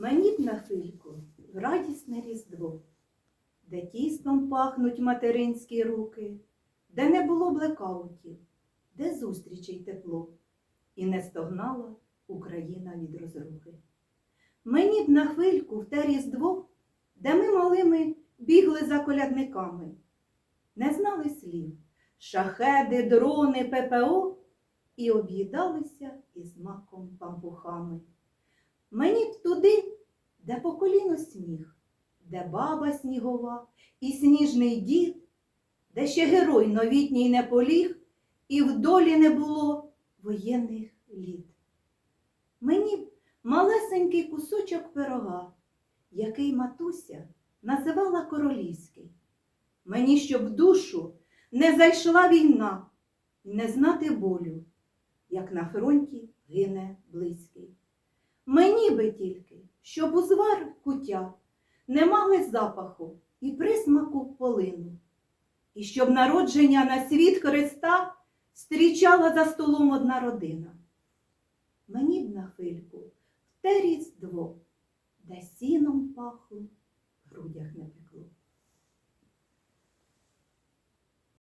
Мені б на хвильку в радісне різдво, де тістом пахнуть материнські руки, де не було блекаутів, де зустрічей тепло, і не стогнала Україна від розрухи. Мені б на хвильку в те різдво, де ми малими бігли за колядниками, не знали слів, шахеди, дрони, ППО і об'їдалися із маком пампухами. Мені туди, де по коліно сніг, де баба снігова і сніжний дід, де ще герой новітній не поліг, і в долі не було воєнних літ. Мені б малесенький кусочок пирога, який матуся називала королівський. Мені щоб в душу не зайшла війна, не знати болю, як на фронті гине близький. Би тільки, щоб узвар куття не мали запаху і присмаку полину, і щоб народження на світ Христа стрічала за столом одна родина. Мені б на хвильку в те різдво, де сіном пахло,